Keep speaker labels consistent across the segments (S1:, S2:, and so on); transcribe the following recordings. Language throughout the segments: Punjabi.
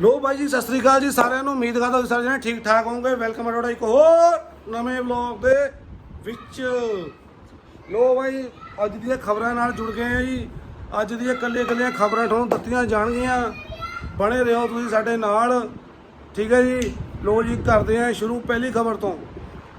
S1: ਲੋ ਬਾਈ ਜੀ, ਸਤਿ ਸ੍ਰੀ ਅਕਾਲ ਜੀ, ਸਾਰਿਆਂ ਨੂੰ ਉਮੀਦ ਕਰਦਾ ਤੁਸੀਂ ਸਾਰੇ ਜਣੇ ਠੀਕ ਠਾਕ ਹੋਵੋਗੇ। ਵੈਲਕਮ ਹੈ ਤੁਹਾਡਾ ਇੱਕ ਹੋਰ ਨਵੇਂ ਵਲੌਗ ਦੇ ਵਿੱਚ। ਲੋ ਬਾਈ, ਅੱਜ ਦੀਆਂ ਖਬਰਾਂ ਨਾਲ ਜੁੜ ਗਏ ਆ ਜੀ। ਅੱਜ ਦੀਆਂ ਕੱਲੇ ਕੱਲੀਆਂ ਖਬਰਾਂ ਤੁਹਾਨੂੰ ਦਿੱਤੀਆਂ ਜਾਣਗੀਆਂ। ਬਣੇ ਰਹੋ ਤੁਸੀਂ ਸਾਡੇ ਨਾਲ। ਠੀਕ ਹੈ ਜੀ? ਲੋ ਜੀ, ਕਰਦੇ ਆ ਸ਼ੁਰੂ ਪਹਿਲੀ ਖਬਰ ਤੋਂ।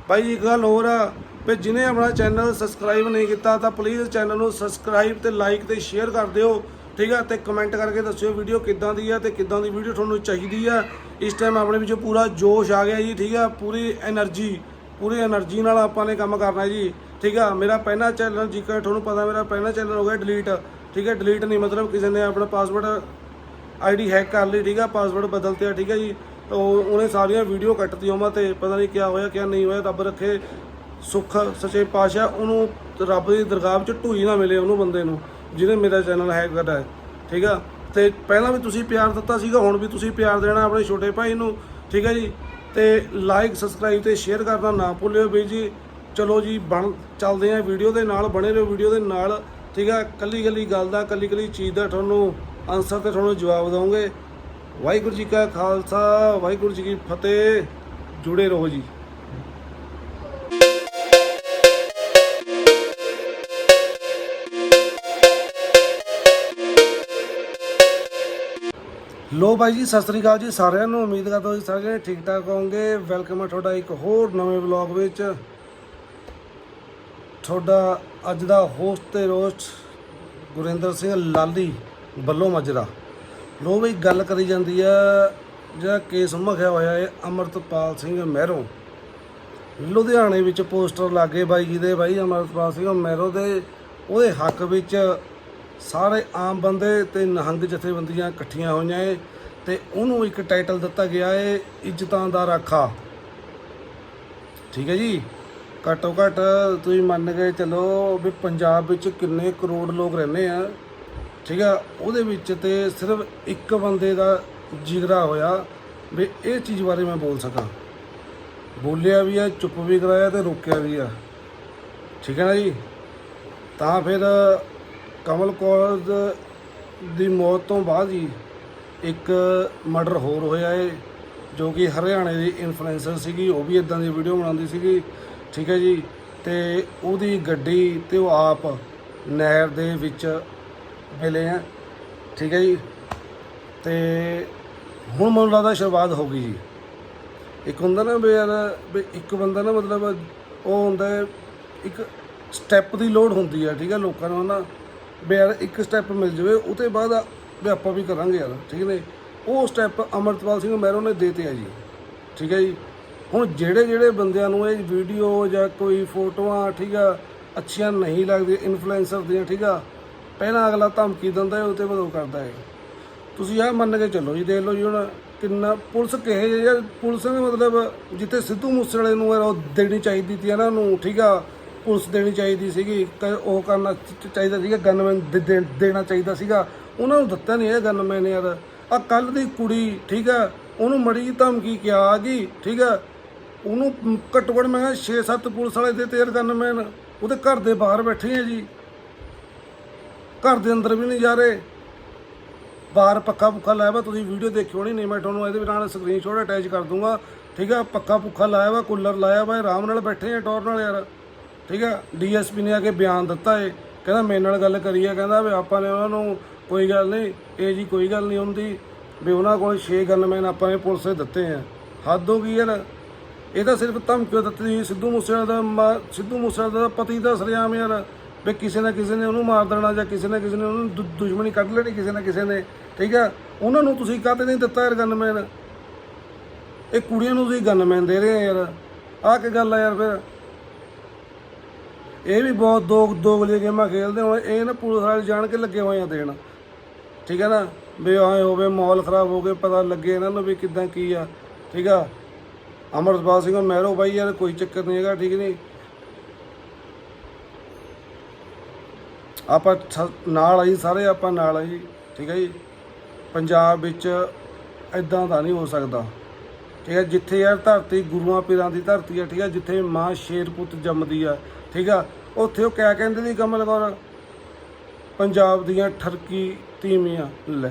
S1: ਬਾਈ, ਇੱਕ ਗੱਲ ਹੋਰ ਆ, ਵੀ ਜਿਹਨੇ ਆਪਣਾ ਚੈਨਲ ਸਬਸਕ੍ਰਾਈਬ ਨਹੀਂ ਕੀਤਾ ਤਾਂ ਪਲੀਜ਼ ਚੈਨਲ ਨੂੰ ਸਬਸਕ੍ਰਾਈਬ ਤੇ ਲਾਈਕ ਤੇ ਸ਼ੇਅਰ ਕਰ ਦਿਓ। ਠੀਕ ਆ? ਤੇ ਕਮੈਂਟ ਕਰਕੇ ਦੱਸਿਓ ਵੀਡੀਓ ਕਿੱਦਾਂ ਦੀ ਆ ਤੇ ਕਿੱਦਾਂ ਦੀ ਵੀਡੀਓ ਤੁਹਾਨੂੰ ਚਾਹੀਦੀ ਆ। ਇਸ ਟਾਈਮ ਆਪਣੇ ਵਿੱਚ ਪੂਰਾ ਜੋਸ਼ ਆ ਗਿਆ ਜੀ, ਠੀਕ ਆ? ਪੂਰੀ એનર્ਜੀ ਪੂਰੀ એનર્ਜੀ ਨਾਲ ਆਪਾਂ ਨੇ ਕੰਮ ਕਰਨਾ ਜੀ, ਠੀਕ ਆ? ਮੇਰਾ ਪਹਿਲਾ ਚੈਨਲ ਜਿੱਕਾ ਤੁਹਾਨੂੰ ਪਤਾ ਮੇਰਾ ਪਹਿਲਾ ਚੈਨਲ ਹੋ ਗਿਆ ਡਿਲੀਟ ਠੀਕ ਹੈ ਡਿਲੀਟ ਨਹੀਂ ਮਤਲਬ ਕਿਸੇ ਨੇ ਆਪਣਾ ਪਾਸਵਰਡ ਆਈਡੀ ਹੈਕ ਕਰ ਲਈ, ਠੀਕ ਆ? ਪਾਸਵਰਡ ਬਦਲਤੇ ਆ, ਠੀਕ ਹੈ ਜੀ? ਤਾਂ ਉਹਨੇ ਸਾਰੀਆਂ ਵੀਡੀਓ ਕੱਟਤੀ ਹੋਵਾਂ ਤੇ ਪਤਾ ਨਹੀਂ ਕੀ ਹੋਇਆ ਕੀ ਨਹੀਂ ਹੋਇਆ, ਰੱਬ ਰੱਖੇ ਸੁੱਖ, ਸੱਚੇ ਪਾਸ਼ਾ ਉਹਨੂੰ ਰੱਬ ਦੀ ਦਰਗਾਹ ਵਿੱਚ ਢੂਈ ਨਾ ਮਿਲੇ ਉਹਨੂੰ ਬੰਦੇ ਨੂੰ। ਜਿਹਨੇ ਮੇਰਾ ਚੈਨਲ ਹੈਕ ਕਰਿਆ ਹੈ ਠੀਕ ਆ? ਤੇ ਪਹਿਲਾਂ ਵੀ ਤੁਸੀਂ ਪਿਆਰ ਦਿੱਤਾ ਸੀਗਾ, ਹੁਣ ਵੀ ਤੁਸੀਂ ਪਿਆਰ ਦੇਣਾ ਆਪਣੇ ਛੋਟੇ ਭਾਈ ਨੂੰ, ਠੀਕ ਹੈ ਜੀ? ਤੇ ਲਾਈਕ ਸਬਸਕ੍ਰਾਈਬ ਤੇ ਸ਼ੇਅਰ ਕਰਨਾ ਨਾ ਭੁੱਲਿਓ ਬਈ ਜੀ। ਚਲੋ ਜੀ, ਬਣ, ਚੱਲਦੇ ਆ ਵੀਡੀਓ ਦੇ ਨਾਲ, ਬਣੇ ਰਹੋ ਵੀਡੀਓ ਦੇ ਨਾਲ, ਠੀਕ ਆ? ਕੱਲੀ ਕੱਲੀ ਗੱਲ ਦਾ ਕੱਲੀ ਕੱਲੀ ਚੀਜ਼ ਦਾ ਤੁਹਾਨੂੰ ਆਨਸਰ ਤੇ ਤੁਹਾਨੂੰ ਜਵਾਬ ਦਵਾਂਗੇ। ਵਾਹਿਗੁਰੂ ਜੀ ਕਾ ਖਾਲਸਾ, ਵਾਹਿਗੁਰੂ ਜੀ ਕੀ ਫਤਿਹ। ਜੁੜੇ ਰਹੋ ਜੀ। ਲੋ ਬਾਈ ਜੀ, ਸਤਿ ਸ੍ਰੀ ਅਕਾਲ ਜੀ ਸਾਰਿਆਂ ਨੂੰ। ਉਮੀਦ ਕਰਦਾ ਤੁਸੀਂ ਸਾਰੇ ਠੀਕ ਠਾਕ ਹੋਵੋਗੇ। ਵੈਲਕਮ ਹੈ ਤੁਹਾਡਾ ਇੱਕ ਹੋਰ ਨਵੇਂ ਵਲੌਗ ਵਿੱਚ। ਤੁਹਾਡਾ ਅੱਜ ਦਾ ਹੋਸਟ ਤੇ ਰੋਸਟ ਗੁਰਿੰਦਰ ਸਿੰਘ ਲਾਲੀ ਬੱਲੋ ਮਜਰਾ। ਲੋ ਬਈ, ਗੱਲ ਕਰੀ ਜਾਂਦੀ ਆ, ਜਿਹੜਾ ਕੇਸ ਮਖਿਆ ਹੋਇਆ ਹੈ ਅਮਰਤਪਾਲ ਸਿੰਘ ਮਹਿਰੋਂ। ਲੁਧਿਆਣੇ ਵਿੱਚ ਪੋਸਟਰ ਲੱਗੇ ਬਾਈ ਜੀ ਦੇ। ਬਾਈ ਅਮਰਤਪਾਲ ਸਿੰਘ ਮਹਿਰੋਂ ਦੇ, ਉਹਦੇ ਹੱਕ ਵਿੱਚ ਸਾਰੇ ਆਮ ਬੰਦੇ ਤੇ ਨਿਹੰਗ ਜਥੇਬੰਦੀਆਂ ਇਕੱਠੀਆਂ ਹੋਈਆਂ ਏ ਤੇ ਉਹਨੂੰ ਇੱਕ ਟਾਈਟਲ ਦਿੱਤਾ ਗਿਆ ਏ, ਇੱਜ਼ਤਾਂ ਦਾ ਰਾਖਾ। ਠੀਕ ਹੈ ਜੀ? ਘੱਟੋ ਘੱਟ ਤੁਸੀਂ ਮੰਨ ਕੇ ਚੱਲੋ ਵੀ ਪੰਜਾਬ ਵਿੱਚ ਕਿੰਨੇ ਕਰੋੜ ਲੋਕ ਰਹਿੰਦੇ ਆ। ਠੀਕ ਆ? ਉਹਦੇ ਵਿੱਚ ਤੇ ਸਿਰਫ ਇੱਕ ਬੰਦੇ ਦਾ ਜਿਗਰਾ ਹੋਇਆ ਵੀ ਇਹ ਚੀਜ਼ ਬਾਰੇ ਮੈਂ ਬੋਲ ਸਕਾਂ। ਬੋਲਿਆ ਵੀ ਆ, ਚੁੱਪ ਵੀ ਕਰਾਇਆ ਤੇ ਰੋਕਿਆ ਵੀ ਆ। ਠੀਕ ਹੈ ਨਾ ਜੀ? ਤਾਂ ਫਿਰ ਕਮਲ ਕੌਰ ਦੀ ਮੌਤ ਤੋਂ ਬਾਅਦ ਹੀ ਇੱਕ ਮਰਡਰ ਹੋਰ ਹੋਇਆ ਏ, ਜੋ ਕਿ ਹਰਿਆਣੇ ਦੀ ਇਨਫਲੂਐਂਸਰ ਸੀਗੀ, ਉਹ ਵੀ ਇਦਾਂ ਦੀ ਵੀਡੀਓ ਬਣਾਉਂਦੀ ਸੀਗੀ, ਠੀਕ ਹੈ ਜੀ? ਤੇ ਉਹਦੀ ਗੱਡੀ ਤੇ ਉਹ ਆਪ ਨਹਿਰ ਦੇ ਵਿੱਚ ਮਿਲੇ ਆ, ਠੀਕ ਹੈ ਜੀ? ਤੇ ਹੁਣ ਮੈਨੂੰ ਲੱਗਦਾ ਸ਼ੁਰੂਆਤ ਹੋ ਗਈ ਜੀ। ਇੱਕ ਹੁੰਦਾ ਨਾ ਵੀ ਯਾਰ ਵੀ ਇੱਕ ਬੰਦਾ ਨਾ ਮਤਲਬ ਉਹ ਹੁੰਦਾ ਇੱਕ ਸਟੈਪ ਦੀ ਲੋੜ ਹੁੰਦੀ ਆ ਠੀਕ ਹੈ? ਲੋਕਾਂ ਨੂੰ ਨਾ ਵੀ ਯਾਰ ਇੱਕ ਸਟੈਪ ਮਿਲ ਜਾਵੇ, ਉਹ ਤੋਂ ਬਾਅਦ ਵੀ ਆਪਾਂ ਵੀ ਕਰਾਂਗੇ ਯਾਰ, ਠੀਕ ਨੇ ਉਹ ਸਟੈਪ ਅਮਰਤਪਾਲ ਸਿੰਘ ਮਹਿਰੋ ਨੇ ਦੇਤੇ ਆ ਜੀ, ਠੀਕ ਹੈ ਜੀ? ਹੁਣ ਜਿਹੜੇ ਜਿਹੜੇ ਬੰਦਿਆਂ ਨੂੰ ਇਹ ਵੀਡੀਓ ਜਾਂ ਕੋਈ ਫੋਟੋਆਂ, ਠੀਕ ਆ, ਅੱਛੀਆਂ ਨਹੀਂ ਲੱਗਦੀਆਂ ਇਨਫਲੂਐਂਸਰ ਦੀਆਂ, ਠੀਕ ਆ, ਪਹਿਲਾਂ ਅਗਲਾ ਧਮਕੀ ਦਿੰਦਾ ਹੈ, ਉਹ ਤੇ ਉਹ ਕਰਦਾ ਹੈ। ਤੁਸੀਂ ਆਹ ਮੰਨ ਕੇ ਚੱਲੋ ਜੀ, ਦੇਖ ਲਓ ਜੀ ਹੁਣ ਕਿੰਨਾ ਪੁਲਿਸ ਕਹੇ ਜੇ ਯਾਰ ਪੁਲਿਸ ਨੇ ਮਤਲਬ ਜਿੱਥੇ ਸਿੱਧੂ ਮੂਸੇਵਾਲੇ ਨੂੰ ਯਾਰ ਉਹ ਦੇਣੀ ਚਾਹੀਦੀ ਸੀ ਇਹਨਾਂ ਨੂੰ ਠੀਕ ਆ ਪੁਲਿਸ ਦੇਣੀ ਚਾਹੀਦੀ ਸੀਗੀ ਕ- ਉਹ ਕਰਨਾ ਚ- ਚਾਹੀਦਾ ਸੀਗਾ ਗਨਮੈਨ ਦੇਣਾ ਚਾਹੀਦਾ ਸੀਗਾ। ਉਹਨਾਂ ਨੂੰ ਦਿੱਤਾ ਨਹੀਂ ਇਹ ਗਨਮੈਨ ਯਾਰ। ਆ ਕੱਲ ਦੀ ਕੁੜੀ, ਠੀਕ ਆ, ਉਹਨੂੰ ਮੜੀ ਜਿਹੀ ਧਮਕੀ ਕਿਹਾ ਆ ਗਈ, ਠੀਕ ਆ। ਉਹਨੂੰ ਮ- ਘੱਟੋ ਘੱਟ ਮੈਂ 6-7 ਪੁਲਿਸ ਵਾਲੇ ਦੇ ਤੇਰ ਗਨਮੈਨ ਉਹਦੇ ਘਰ ਦੇ ਬਾਹਰ ਬੈਠੇ ਆ ਜੀ। ਘਰ ਦੇ ਅੰਦਰ ਵੀ ਨਹੀਂ ਜਾ ਰਹੇ। ਬਾਹਰ ਪੱਖਾ ਪੁੱਖਾ ਲਾਇਆ ਵਾ, ਤੁਸੀਂ ਵੀਡੀਓ ਦੇਖਿਓ ਹੋਣੀ ਨਹੀਂ ਮੈਂ ਤੁਹਾਨੂੰ ਇਹਦੇ ਨਾਲ ਸਕਰੀਨਸ਼ਾਟ ਅਟੈਚ ਕਰ ਦੂੰਗਾ। ਠੀਕ ਆ ਪੱਖਾ ਪੁੱਖਾ ਲਾਇਆ ਵਾ ਕੂਲਰ ਲਾਇਆ ਵਾ ਆਰਾਮ ਨਾਲ ਬੈਠੇ ਆ, ਟੌਰ ਨਾਲ ਯਾਰ। ਠੀਕ ਆ? ਡੀਐਸਪੀ ਨੇ ਆ ਕੇ ਬਿਆਨ ਦਿੱਤਾ ਏ। ਕਹਿੰਦਾ ਮੇਰੇ ਨਾਲ ਗੱਲ ਕਰੀ ਆ ਕਹਿੰਦਾ ਵੀ ਆਪਾਂ ਨੇ ਉਹਨਾਂ ਨੂੰ ਕੋਈ ਗੱਲ ਨਹੀਂ, ਇਹ ਜੀ ਕੋਈ ਗੱਲ ਨਹੀਂ ਹੁੰਦੀ। ਵੀ ਉਹਨਾਂ ਕੋਲ 6 ਗਨਮੈਨ ਆਪਾਂ ਨੇ ਪੁਲਿਸ ਦੇ ਦਿੱਤੇ ਆ। ਹੱਦ ਹੋ ਗਈ ਯਾਰ। ਇਹ ਤਾਂ ਸਿਰਫ ਧਮਕੀ ਦਿੱਤੀ ਸਿੱਧੂ ਮੂਸੇਵਾਲੇ ਦਾ ਮਾ- ਸਿੱਧੂ ਮੂਸੇਵਾਲੇ ਦਾ ਪਤੀ ਦਾ ਸਰਿਆਮ ਯਾਰ। ਵੀ ਕਿਸੇ ਨਾ ਕਿਸੇ ਨੇ ਉਹਨੂੰ ਮਾਰ ਦੇਣਾ ਜਾਂ ਕਿਸੇ ਨਾ ਕਿਸੇ ਨੇ ਉਹਨੂੰ ਦੁ- ਦੁਸ਼ਮਣੀ ਕੱਢ ਲੈਣੀ ਕਿਸੇ ਨਾ ਕਿਸੇ ਨੇ। ਠੀਕ ਆ? ਉਹਨਾਂ ਨੂੰ ਤੁਸੀਂ ਕਾਹਤੇ ਨਹੀਂ ਦਿੱਤਾ ਯਾਰ ਗਨਮੈਨ? ਇਹ ਕੁੜੀਆਂ ਨੂੰ ਤੁਸੀਂ ਗਨਮੈਨ ਦੇ ਰਹੇ ਆ ਯਾਰ। ਆਹ ਕੀ ਗੱਲ ਆ ਯਾਰ ਫਿਰ? ਇਹ ਵੀ ਬਹੁਤ ਦੋ ਦੋਗਲੀਆਂ ਗੇਮਾਂ ਖੇਲਦੇ ਹੁਣ ਇਹ ਨਾ ਪੁਲਿਸ ਵਾਲੇ ਜਾਣ ਕੇ ਲੱਗੇ ਹੋਏ ਆ ਦੇਣ। ਠੀਕ ਹੈ ਨਾ? ਵੀ ਐ ਹੋਵੇ, ਮਾਹੌਲ ਖਰਾਬ ਹੋ ਗਏ ਪਤਾ ਲੱਗੇ ਇਹਨਾਂ ਨੂੰ ਵੀ ਕਿਦਾਂ ਕੀ ਆ। ਠੀਕ ਆ? ਅਮਰਪਾਲ ਸਿੰਘ ਮਹਿਰੋ ਬਾਈ ਯਾਰ, ਕੋਈ ਚੱਕਰ ਨਹੀਂ ਹੈਗਾ, ਠੀਕ ਨਹੀਂ? ਆਪਾਂ ਸ- ਨਾਲ ਆਈ ਸਾਰੇ, ਆਪਾਂ ਨਾਲ ਆਈ, ਠੀਕ ਹੈ ਜੀ? ਪੰਜਾਬ ਵਿੱਚ ਇਦਾਂ ਦਾ ਨਹੀਂ ਹੋ ਸਕਦਾ। ਠੀਕ ਹੈ ਜਿੱਥੇ ਯਾਰ ਧਰਤੀ ਗੁਰੂਆਂ ਪੀਰਾਂ ਦੀ ਧਰਤੀ ਹੈ ਠੀਕ ਹੈ ਜਿੱਥੇ ਮਾਂ ਸ਼ੇਰ ਪੁੱਤ ਜੰਮਦੀ ਆ ਠੀਕ ਆ? ਉੱਥੇ ਉਹ ਕਿਆ ਕਹਿੰਦੇ ਸੀ ਕਮਲ ਕੌਰ? ਪੰਜਾਬ ਦੀਆਂ ਠਰਕੀ ਤੀਵੀਆਂ। ਲੈ।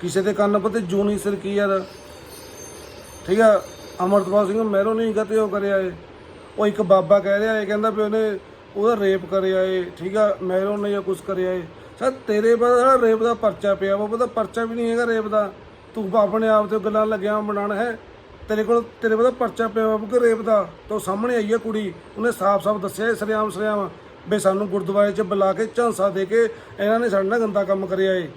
S1: ਕਿਸੇ ਦੇ ਕੰਨ ਪਤੇ ਜੂਨੀ ਸਿਰ ਕੀ ਯਾਰ। ਠੀਕ ਆ? ਅਮਰਤਪਾਲ ਸਿੰਘ ਮਹਿਰੋਂ ਨਹੀਂ ਕਹਤੇ ਉਹ ਕਰਿਆ ਏ? ਉਹ ਇੱਕ ਬਾਬਾ ਕਹਿ ਰਿਹਾ ਏ, ਕਹਿੰਦਾ ਵੀ ਉਹਨੇ ਉਹਦਾ ਰੇਪ ਕਰਿਆ ਏ। ਠੀਕ ਆ? ਮਹਿਰੋਂ ਨੇ ਜਾਂ ਕੁਝ ਕਰਿਆ ਏ। ਸਰ, ਤੇਰੇ ਬਾਅਦ ਰੇਪ ਦਾ ਪਰਚਾ ਪਿਆ ਵਾ, ਉਹਦਾ ਪਰਚਾ ਵੀ ਨਹੀਂ ਹੈਗਾ ਰੇਪ ਦਾ। ਤੂੰ ਆਪਣੇ ਆਪ ਤੇ ਗੱਲਾਂ ਲੱਗਿਆ ਬਣਾਉਣ, ਹੈ? ਤੇਰੇ ਕੋਲ ਤੇਰੇ ਬਾਅਦ ਪਰਚਾ ਪਿਆ ਵਾ ਕੇ ਰੇਪ ਦਾ। ਤੋਂ ਸਾਹਮਣੇ ਆਈ ਹੈ ਕੁੜੀ। ਉਹਨੇ ਸਾਫ਼-ਸਾਫ਼ ਦੱਸਿਆ ਏ ਸਰਿਆਮ ਸਰਿਆਮ ਵੀ ਸਾਨੂੰ ਗੁਰਦੁਆਰੇ 'ਚ ਬੁਲਾ ਕੇ ਝਾਂਸਾ ਦੇ ਕੇ ਇਹਨਾਂ ਨੇ ਸਾਡੇ ਨਾਲ ਗੰਦਾ ਕੰਮ ਕਰਿਆ ਏ।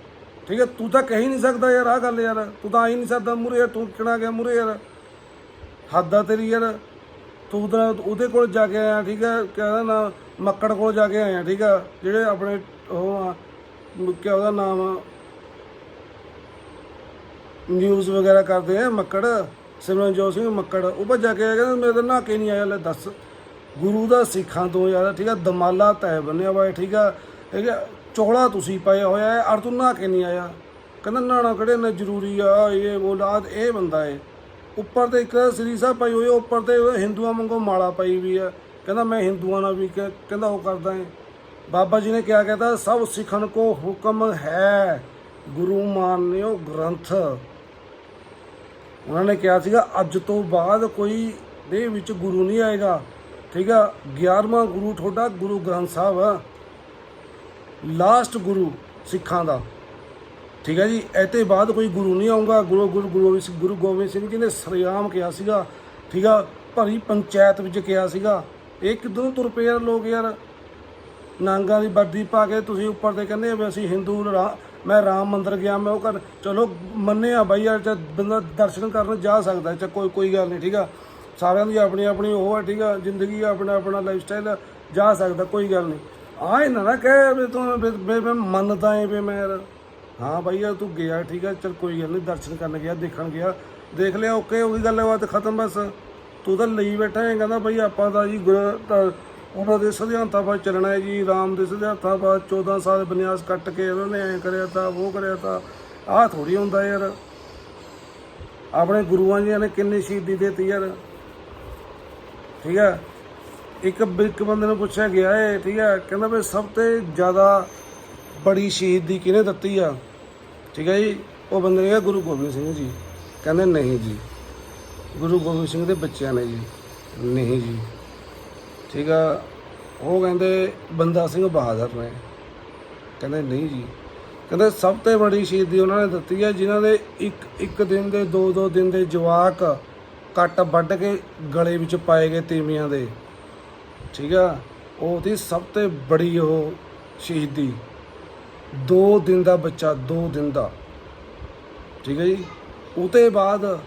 S1: ਠੀਕ ਹੈ ਤੂੰ ਤਾਂ ਕਹਿ ਹੀ ਨਹੀਂ ਸਕਦਾ ਯਾਰ, ਆਹ ਗੱਲ ਯਾਰ। ਤੂੰ ਤਾਂ ਆ ਹੀ ਨਹੀਂ ਸਕਦਾ ਮੂਰੇ ਯਾਰ, ਤੂੰ ਕਿਹੜਾ ਗਿਆ ਮੂਰੇ ਯਾਰ? ਹੱਦ ਆ ਤੇਰੀ ਯਾਰ। ਤੂੰ ਤਾਂ ਉਹਦੇ ਕੋਲ ਜਾ ਕੇ ਆਇਆ, ਠੀਕ ਹੈ ਕਹਿੰਦਾ ਨਾ? ਮੱਕੜ ਕੋਲ ਜਾ ਕੇ ਆਇਆ, ਠੀਕ ਆ? ਜਿਹੜੇ ਆਪਣੇ ਉਹ ਆ ਕਿਆ ਉਹਦਾ ਨਾਮ ਨਿਊਜ਼ ਵਗੈਰਾ ਕਰਦੇ ਆ ਮੱਕੜ। ਸਿਮਰਨਜੋਤ ਸਿੰਘ ਮੱਕੜ ਉਹ ਭੱਜ ਕੇ ਆਇਆ ਕਹਿੰਦਾ ਮੇਰੇ ਤਾਂ ਨਹਾ ਕੇ ਨਹੀਂ ਆਇਆ ਲੈ ਦੱਸ। ਗੁਰੂ ਦਾ ਸਿੱਖਾਂ ਤੋਂ ਯਾਰ ਠੀਕ ਆ ਦਮਾਲਾ ਤੈ ਬੰਨਿਆ ਹੋਇਆ ਠੀਕ ਆ। ਠੀਕ ਆ ਚੋਲਾ ਤੁਸੀਂ ਪਾਇਆ ਹੋਇਆ ਹੈ ਅਰ ਤੂੰ ਨਹਾ ਕੇ ਨਹੀਂ ਆਇਆ। ਕਹਿੰਦਾ ਨਹਾਣਾ ਕਿਹੜੇ ਨੇ ਜ਼ਰੂਰੀ ਆ ਇਹ ਬੋਲਾਦ ਇਹ ਬੰਦਾ ਏ ਉੱਪਰ ਤੇ ਇੱਕ ਸ੍ਰੀ ਸਾਹਿਬ ਪਾਈ ਹੋਈ ਆ, ਉੱਪਰ ਤੇ ਹਿੰਦੂਆਂ ਵਾਂਗੂ ਮਾਲਾ ਪਾਈ ਵੀ ਆ। ਕਹਿੰਦਾ ਮੈਂ ਹਿੰਦੂਆਂ ਨਾਲ ਵੀ ਕਹਿੰਦਾ ਉਹ ਕਰਦਾ ਏ। ਬਾਬਾ ਜੀ ਨੇ ਕਿਹਾ ਕਹਿੰਦਾ ਸਭ ਸਿੱਖਣ ਕੋ ਹੁਕਮ ਹੈ। ਗੁਰੂ ਮਾਨਿਓ ਗ੍ਰੰਥ। ਉਹਨਾਂ ਨੇ ਕਿਹਾ ਸੀਗਾ, ਅੱਜ ਤੋਂ ਬਾਅਦ ਕੋਈ ਦੇ ਵਿੱਚ ਗੁਰੂ ਨਹੀਂ ਆਏਗਾ। ਠੀਕ ਆ 11ਵਾਂ ਗੁਰੂ ਤੁਹਾਡਾ ਗੁਰੂ ਗ੍ਰੰਥ ਸਾਹਿਬ ਆ। ਲਾਸਟ ਗੁਰੂ ਸਿੱਖਾਂ ਦਾ। ਠੀਕ ਹੈ ਜੀ, ਇਹ ਬਾਅਦ ਕੋਈ ਗੁਰੂ ਨਹੀਂ ਆਊਗਾ। ਗੁਰੂ ਗੁਰੂ ਗੁਰੂ ਗੁਰੂ ਗੋਬਿੰਦ ਸਿੰਘ ਜੀ ਨੇ ਸਰਿਆਮ ਕਿਹਾ ਸੀਗਾ। ਠੀਕ ਆ, ਭਰੀ ਪੰਚਾਇਤ ਵਿੱਚ ਕਿਹਾ ਸੀਗਾ ਇਹ ਕਿਦੋਂ ਤੁਰ ਪਏ ਯਾਰ ਲੋਕ ਯਾਰ। ਨਾਂਗਾ ਦੀ ਵਰਦੀ ਪਾ ਕੇ ਤੁਸੀਂ ਉੱਪਰ ਤੇ ਕਹਿੰਦੇ ਆ ਵੀ ਅਸੀਂ ਹਿੰਦੂ, ਰਾ- ਮੈਂ ਰਾਮ ਮੰਦਰ ਗਿਆ ਮੈਂ ਉਹ ਕਰ ਚਲੋ ਮੰਨਿਆ ਬਾਈ ਯਾਰ ਜਦ ਬੰਦਾ ਦਰਸ਼ਨ ਕਰਨ ਜਾ ਸਕਦਾ ਚਾ ਕੋਈ ਕੋਈ ਗੱਲ ਨਹੀਂ ਠੀਕ ਆ? ਸਾਰਿਆਂ ਦੀ ਆਪਣੀ ਆਪਣੀ ਉਹ ਹੈ ਠੀਕ ਆ? ਜ਼ਿੰਦਗੀ ਆ, ਆਪਣਾ ਆਪਣਾ ਲਾਈਫ ਸਟਾਈਲ ਜਾ ਸਕਦਾ ਕੋਈ ਗੱਲ ਨਹੀਂ। ਆ ਇਹ ਨਾ ਨਾ ਕਹਿ ਵੀ ਤੂੰ ਵੀ- ਮੈਂ ਮੰਨਦਾ ਏ ਵੀ ਮੈਂ ਯਾਰ। ਹਾਂ ਬਾਈ ਯਾਰ ਤੂੰ ਗਿਆ ਠੀਕ ਆ? ਚਲ ਕੋਈ ਗੱਲ ਨਹੀਂ ਦਰਸ਼ਨ ਕਰਨ ਗਿਆ ਦੇਖਣ ਗਿਆ। ਦੇਖ ਲਿਆ ਓਕੇ ਉਹਦੀ ਗੱਲ ਬਾਤ ਖਤਮ ਬਸ। ਤੂੰ ਤਾਂ ਲਈ ਬੈਠਾ ਹੈ ਕਹਿੰਦਾ ਬਈ ਆਪਾਂ ਤਾਂ ਜੀ ਗੁਰੂ ਉਹਨਾਂ ਦੇ ਸਿਧਾਂਤਾਂ ਪਰ ਚੱਲਣਾ ਹੈ ਜੀ। ਰਾਮ ਦੇ ਸਿਧਾਂਤਾਂ ਪਰ 14 ਸਾਲ ਬਨਿਆਸ ਕੱਟ ਕੇ ਉਹਨਾਂ ਨੇ ਐ ਕਰਿਆ ਤਾਂ ਉਹ ਕਰਿਆ ਤਾਂ ਆਹ ਥੋੜੀ ਹੁੰਦਾ ਯਾਰ। ਆਪਣੇ ਗੁਰੂਆਂ ਜੀ ਨੇ ਕਿੰਨੀ ਸ਼ਹੀਦੀ ਦਿੱਤੀ ਯਾਰ। ਠੀਕ ਹੈ? ਇੱਕ ਇੱਕ ਬੰਦੇ ਨੂੰ ਪੁੱਛਿਆ ਗਿਆ ਹੈ ਠੀਕ ਹੈ? ਕਹਿੰਦਾ ਵੀ ਸਭ ਤੋਂ ਜ਼ਿਆਦਾ ਬੜੀ ਸ਼ਹੀਦੀ ਕਿਹਨੇ ਦਿੱਤੀ ਆ? ਠੀਕ ਹੈ ਜੀ? ਉਹ ਬੰਦੇ ਨੇ ਕਿਹਾ ਗੁਰੂ ਗੋਬਿੰਦ ਸਿੰਘ ਜੀ। ਕਹਿੰਦੇ ਨਹੀਂ ਜੀ। ਗੁਰੂ ਗੋਬਿੰਦ ਸਿੰਘ ਦੇ ਬੱਚਿਆਂ ਨੇ ਜੀ। ਨਹੀਂ ਜੀ। ਠੀਕ ਆ, ਉਹ ਕਹਿੰਦੇ, ਬੰਦਾ ਸਿੰਘ ਬਹਾਦਰ ਨੇ। ਕਹਿੰਦੇ, ਨਹੀਂ ਜੀ। ਕਹਿੰਦੇ, ਸਭ ਤੋਂ ਬੜੀ ਸ਼ਹੀਦੀ ਉਹਨਾਂ ਨੇ ਦਿੱਤੀ ਹੈ ਜਿਨ੍ਹਾਂ ਦੇ ਇੱਕ ਇੱਕ ਦਿਨ ਦੇ, ਦੋ ਦੋ ਦਿਨ ਦੇ ਜਵਾਕ ਕੱਟ ਵੱਢ ਕੇ ਗਲੇ ਵਿੱਚ ਪਾਏ ਗਏ ਤੀਵੀਆਂ ਦੇ। ਠੀਕ ਆ ਉਹਦੀ ਸਭ ਤੋਂ ਬੜੀ ਉਹ ਸ਼ਹੀਦੀ। ਦੋ ਦਿਨ ਦਾ ਬੱਚਾ, ਦੋ ਦਿਨ ਦਾ। ਠੀਕ ਹੈ ਜੀ। ਉਤੇ ਬਾਅਦ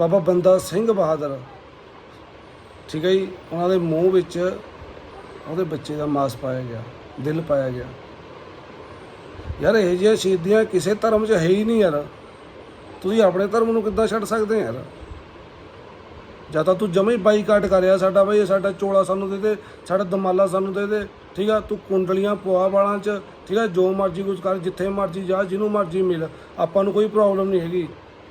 S1: ਬਾਬਾ ਬੰਦਾ ਸਿੰਘ ਬਹਾਦਰ ਠੀਕ ਹੈ ਜੀ? ਉਹਨਾਂ ਦੇ ਮੂੰਹ ਵਿੱਚ ਉਹਦੇ ਬੱਚੇ ਦਾ ਮਾਸ ਪਾਇਆ ਗਿਆ, ਦਿਲ ਪਾਇਆ ਗਿਆ। ਯਾਰ ਇਹ ਜਿਹੀਆਂ ਸ਼ਹੀਦੀਆਂ ਕਿਸੇ ਧਰਮ 'ਚ ਹੈ ਹੀ ਨਹੀਂ ਯਾਰ। ਤੁਸੀਂ ਆਪਣੇ ਧਰਮ ਨੂੰ ਕਿੱਦਾਂ ਛੱਡ ਸਕਦੇ ਯਾਰ? ਜਾਂ ਤਾਂ ਤੂੰ ਜਮੇ ਹੀ ਬਾਈਕਾਟ ਕਰਿਆ ਸਾਡਾ ਬਈ ਸਾਡਾ ਚੋਲਾ ਸਾਨੂੰ ਦੇ ਦੇ, ਸਾਡਾ ਦਮਾਲਾ ਸਾਨੂੰ ਦੇ ਦੇ। ਠੀਕ ਆ? ਤੂੰ ਕੁੰਡਲੀਆਂ ਪੁਆ ਵਾਲਾਂ 'ਚ, ਠੀਕ ਆ? ਜੋ ਮਰਜ਼ੀ ਕੁਝ ਕਰ, ਜਿੱਥੇ ਮਰਜ਼ੀ ਜਾ, ਜਿਹਨੂੰ ਮਰਜ਼ੀ ਮਿਲ। ਆਪਾਂ ਨੂੰ ਕੋਈ ਪ੍ਰੋਬਲਮ ਨਹੀਂ ਹੈਗੀ।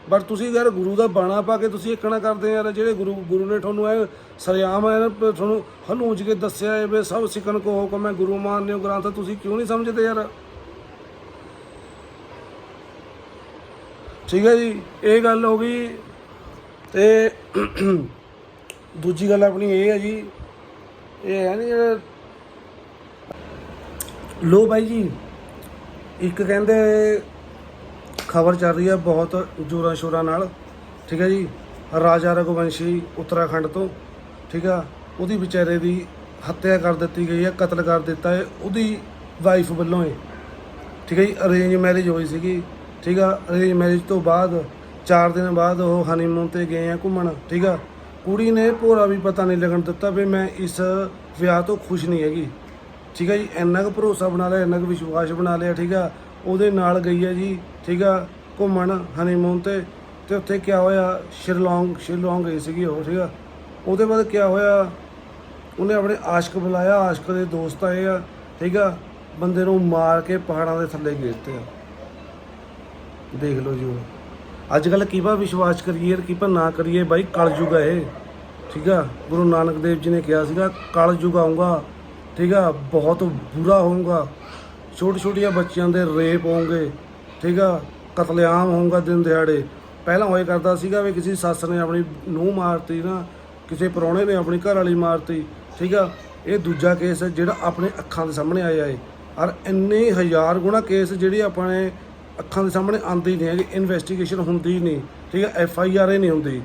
S1: ਪਰ ਤੁਸੀਂ ਯਾਰ ਗੁਰੂ ਦਾ ਬਾਣਾ ਪਾ ਕੇ ਤੁਸੀਂ ਇਕਣਾ ਕਰਦੇ ਯਾਰ ਜਿਹੜੇ ਗੁਰੂ ਗੁਰੂ ਨੇ ਤੁਹਾਨੂੰ ਇਹ ਸਰਿਆਮ ਹੈ ਨਾ ਪ- ਤੁਹਾਨੂੰ ਹਲੂਜ ਕੇ ਦੱਸਿਆ ਹੈ ਵੀ ਸਭ ਸਿੱਖਣ ਕੋ ਹੁਕਮ ਹੈ, ਗੁਰੂ ਮਾਨਿਓ ਗ੍ਰੰਥ, ਤੁਸੀਂ ਕਿਉਂ ਨਹੀਂ ਸਮਝਦੇ ਯਾਰ? ਠੀਕ ਹੈ ਜੀ, ਇਹ ਗੱਲ ਹੋ ਗਈ ਤੇ ਦੂਜੀ ਗੱਲ ਆਪਣੀ ਇਹ ਹੈ ਜੀ, ਇਹ ਹੈ ਨਹੀਂ ਜਿਹੜਾ ਲੋ ਬਾਈ ਜੀ, ਇੱਕ ਕਹਿੰਦੇ ਖਬਰ ਚੱਲ ਰਹੀ ਹੈ ਬਹੁਤ ਜੋਰਾਂ ਸ਼ੋਰਾਂ ਨਾਲ, ਠੀਕ ਹੈ ਜੀ? ਰਾਜਾ ਰਘੁਵੰਸ਼ੀ ਉੱਤਰਾਖੰਡ ਤੋਂ, ਠੀਕ ਆ? ਉਹਦੀ ਵਿਚਾਰੇ ਦੀ ਹੱਤਿਆ ਕਰ ਦਿੱਤੀ ਗਈ ਹੈ, ਕਤਲ ਕਰ ਦਿੱਤਾ ਹੈ, ਉਹਦੀ ਵਾਈਫ ਵੱਲੋਂ ਹੈ ਠੀਕ ਹੈ ਜੀ? ਅਰੇਂਜ ਮੈਰਿਜ ਹੋਈ ਸੀਗੀ, ਠੀਕ ਆ? ਅਰੇਂਜ ਮੈਰਿਜ ਤੋਂ ਬਾਅਦ 4 ਦਿਨ ਬਾਅਦ ਉਹ ਹਨੀਮੂਨ ਤੇ ਗਏ ਆ ਘੁੰਮਣ, ਠੀਕ ਆ? ਕੁੜੀ ਨੇ ਭੋਰਾ ਵੀ ਪਤਾ ਨਹੀਂ ਲੱਗਣ ਦਿੱਤਾ ਵੀ ਮੈਂ ਇਸ ਵਿਆਹ ਤੋਂ ਖੁਸ਼ ਨਹੀਂ ਹੈਗੀ, ਠੀਕ ਹੈ ਜੀ? ਇੰਨਾ ਕੁ ਭਰੋਸਾ ਬਣਾ ਲਿਆ, ਇੰਨਾ ਕੁ ਵਿਸ਼ਵਾਸ ਬਣਾ ਲਿਆ, ਠੀਕ ਆ? ਉਹਦੇ ਨਾਲ ਗਈ ਹੈ ਜੀ, ਠੀਕ ਆ, ਘੁੰਮਣ ਹਨੀਮੂਨ ਤੇ ਤੇ ਉੱਥੇ ਕੀ ਹੋਇਆ ਸ਼ਿਰਲੌਂਗ ਸ਼ਿਰਲੌਂਗ ਗਈ ਸੀਗੀ ਉਹ, ਠੀਕ ਆ। ਉਹਦੇ ਬਾਅਦ ਕੀ ਹੋਇਆ, ਉਹਨੇ ਆਪਣੇ ਆਸ਼ਕ ਬੁਲਾਇਆ, ਆਸ਼ਕ ਦੇ ਦੋਸਤ ਆਏ ਆ, ਠੀਕ ਆ, ਬੰਦੇ ਨੂੰ ਮਾਰ ਕੇ ਪਹਾੜਾਂ ਦੇ ਥੱਲੇ ਗੇਰਤੇ ਆ। ਦੇਖ ਲਓ ਜੀ ਹੁਣ। ਅੱਜ ਕੱਲ ਕੀਪਾ ਵਿਸ਼ਵਾਸ ਕਰੀਏ ਯਾਰ ਨਾ ਕਰੀਏ, ਬਾਈ ਕਲਯੁਗ ਆ ਇਹ, ਠੀਕ ਆ। ਗੁਰੂ ਨਾਨਕ ਦੇਵ ਜੀ ਨੇ ਕਿਹਾ ਸੀਗਾ ਕਲਯੁਗ ਆਊਗਾ, ਠੀਕ ਆ, ਬਹੁਤ ਬੁਰਾ ਹੋਊਗਾ। ਛੋਟੇ ਛੋਟੀਆਂ ਬੱਚਿਆਂ ਦੇ ਰੇਪ ਹੋਣਗੇ, ਠੀਕ ਆ? ਕਤਲੇਆਮ ਹੋਊਗਾ ਦਿਨ ਦਿਹਾੜੇ। ਪਹਿਲਾਂ ਹੋਏ ਕਰਦਾ ਸੀਗਾ ਵੀ ਕਿਸੇ ਸੱਸ ਨੇ ਆਪਣੀ ਨੂੰਹ ਮਾਰਤੀ ਨਾ, ਕਿਸੇ ਪ੍ਰਾਹੁਣੇ ਨੇ ਆਪਣੀ ਘਰ ਵਾਲੀ ਮਾਰਤੀ, ਠੀਕ ਆ? ਇਹ ਦੂਜਾ ਕੇਸ ਹੈ ਜਿਹੜਾ ਆਪਣੇ ਅੱਖਾਂ ਦੇ ਸਾਹਮਣੇ ਆਇਆ ਏ। ਔਰ ਇੰਨੇ ਹਜ਼ਾਰ ਗੁਣਾ ਕੇਸ ਜਿਹੜੇ ਆਪਣੇ ਅੱਖਾਂ ਦੇ ਸਾਹਮਣੇ ਆਉਂਦੇ ਹੀ ਨਹੀਂ ਹੈਗੇ ਇਨਵੈਸਟੀਗੇਸ਼ਨ ਹੁੰਦੀ ਨਹੀਂ, ਠੀਕ ਹੈ ਐਫ ਆਈ ਆਰ ਹੀ ਨਹੀਂ ਹੁੰਦੀ।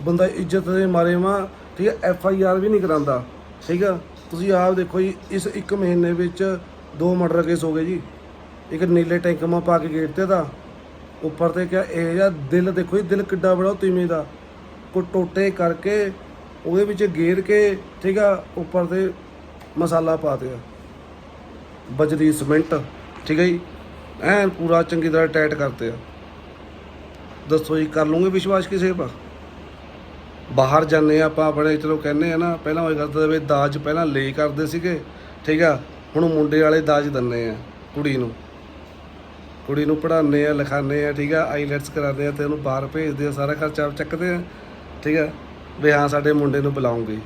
S1: ਬੰਦਾ ਇੱਜ਼ਤ ਦੇ ਮਾਰੇ ਮਾ ਠੀਕ ਹੈ ਐਫ ਆਈ ਆਰ ਵੀ ਨਹੀਂ ਕਰਾਂਦਾ, ਠੀਕ ਆ? ਤੁਸੀਂ ਆਪ ਦੇਖੋ ਜੀ, ਇਸ ਇੱਕ ਮਹੀਨੇ ਵਿੱਚ ਦੋ ਮਰਡਰ ਕੇਸ ਹੋ ਗਏ ਜੀ। ਇੱਕ ਨੀਲੇ ਟੈਂਕ ਮਾ ਪਾ ਕੇ ਗੇਟ ਤੇ ਦਾ। ਉੱਪਰ ਤੇ ਕਿਆ ਇਹ ਜਿਹਾ ਦਿਲ ਦੇਖੋ ਜੀ, ਦਿਲ ਕਿੱਡਾ ਬੜਾ ਤਿਵੇਂ ਦਾ। ਕੋ ਟੋਟੇ ਕਰਕੇ ਉਹਦੇ ਵਿੱਚ ਗੇਰ ਕੇ, ਠੀਕ ਆ, ਉੱਪਰ ਤੇ ਮਸਾਲਾ ਪਾ ਦਿਆ ਬਜਰੀ ਸਿਮੈਂਟ ਠੀਕ ਹੈ ਜੀ। ਐਨ ਪੂਰਾ ਚੰਗੀ ਤਰ੍ਹਾਂ ਟਾਈਟ ਕਰਤੇ ਆ ਦੱਸੋ ਜੀ, ਕਰ ਲੂੰਗੇ ਵਿਸ਼ਵਾਸ ਕਿਸੇ ਪਾ ਬਾਹਰ ਜਾਂਦੇ ਆ ਆਪਾਂ, ਆਪਣੇ ਚਲੋ ਕਹਿੰਦੇ ਆ ਨਾ, ਪਹਿਲਾਂ ਉਹ ਕਰਦੇ ਵੀ ਦਾਜ ਪਹਿਲਾਂ ਲੈ ਕਰਦੇ ਸੀਗੇ, ਠੀਕ ਆ। ਹੁਣ ਮੁੰਡੇ ਵਾਲੇ ਦਾਜ ਦਿੰਨੇ ਆ ਕੁੜੀ ਨੂੰ। ਕੁੜੀ ਨੂੰ ਪੜ੍ਹਾਉਂਦੇ ਆ, ਲਿਖਾਉਂਦੇ ਆ, ਠੀਕ ਆ ਆਈਲੈਟਸ ਕਰਾਉਂਦੇ ਆ ਤੇ ਉਹਨੂੰ ਬਾਹਰ ਭੇਜਦੇ ਆ, ਸਾਰਾ ਖਰਚਾ ਆਪ ਚੱਕਦੇ ਆ, ਠੀਕ ਆ। ਵੀ ਹਾਂ, ਸਾਡੇ ਮੁੰਡੇ ਨੂੰ ਬੁਲਾਉਂਗੇ,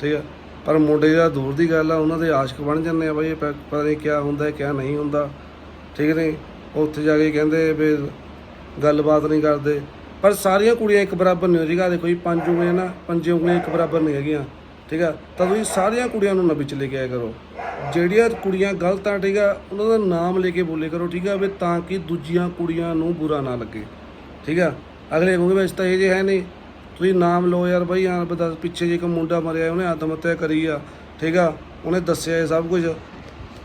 S1: ਠੀਕ ਆ। ਪਰ ਮੁੰਡੇ ਦਾ ਦੂਰ ਦੀ ਗੱਲ ਆ, ਉਹਨਾਂ ਦੇ ਆਸ਼ਕ ਬਣ ਜਾਂਦੇ ਆ ਬਈ ਪਤਾ ਨਹੀਂ ਕਿਆ ਹੁੰਦਾ, ਕਿਆ ਨਹੀਂ ਹੁੰਦਾ, ਠੀਕ ਨੇ ਉੱਥੇ ਜਾ ਕੇ ਕਹਿੰਦੇ ਵੀ ਗੱਲਬਾਤ ਨਹੀਂ ਕਰਦੇ। ਪਰ ਸਾਰੀਆਂ ਕੁੜੀਆਂ ਇੱਕ ਬਰਾਬਰ ਨਹੀਂ ਹੁੰਦੀਆਂ ਦੇਖੋ ਜੀ, ਪੰਜ ਉਂਗਲੀਆਂ ਨਾ, ਪੰਜੇ ਉਂਗਲੀਆਂ ਇੱਕ ਬਰਾਬਰ ਨਹੀਂ ਹੈਗੀਆਂ, ਠੀਕ ਆ। ਤਾਂ ਤੁਸੀਂ ਸਾਰੀਆਂ ਕੁੜੀਆਂ ਨੂੰ ਨਾ ਵਿੱਚ ਲੈ ਕੇ ਆਇਆ ਕਰੋ। ਜਿਹੜੀਆਂ ਕੁੜੀਆਂ ਗਲਤ ਆ, ਠੀਕ ਆ, ਉਹਨਾਂ ਦਾ ਨਾਮ ਲੈ ਕੇ ਬੋਲੇ ਕਰੋ, ਠੀਕ ਆ, ਵੀ ਤਾਂ ਕਿ ਦੂਜੀਆਂ ਕੁੜੀਆਂ ਨੂੰ ਬੁਰਾ ਨਾ ਲੱਗੇ, ਠੀਕ ਆ। ਅਗਲੇ ਕਹੋਗੇ ਵਿੱਚ ਤਾਂ ਇਹ ਜੇ ਹੈ ਨਹੀਂ, ਤੁਸੀਂ ਨਾਮ ਲਓ ਯਾਰ ਬਈ ਹਾਂ ਬਤਾ ਪਿੱਛੇ ਜੇ ਇੱਕ ਮੁੰਡਾ ਮਰਿਆ, ਉਹਨੇ ਆਤਮ ਹੱਤਿਆ ਕਰੀ ਆ, ਠੀਕ ਆ, ਉਹਨੇ ਦੱਸਿਆ ਇਹ ਸਭ ਕੁਝ।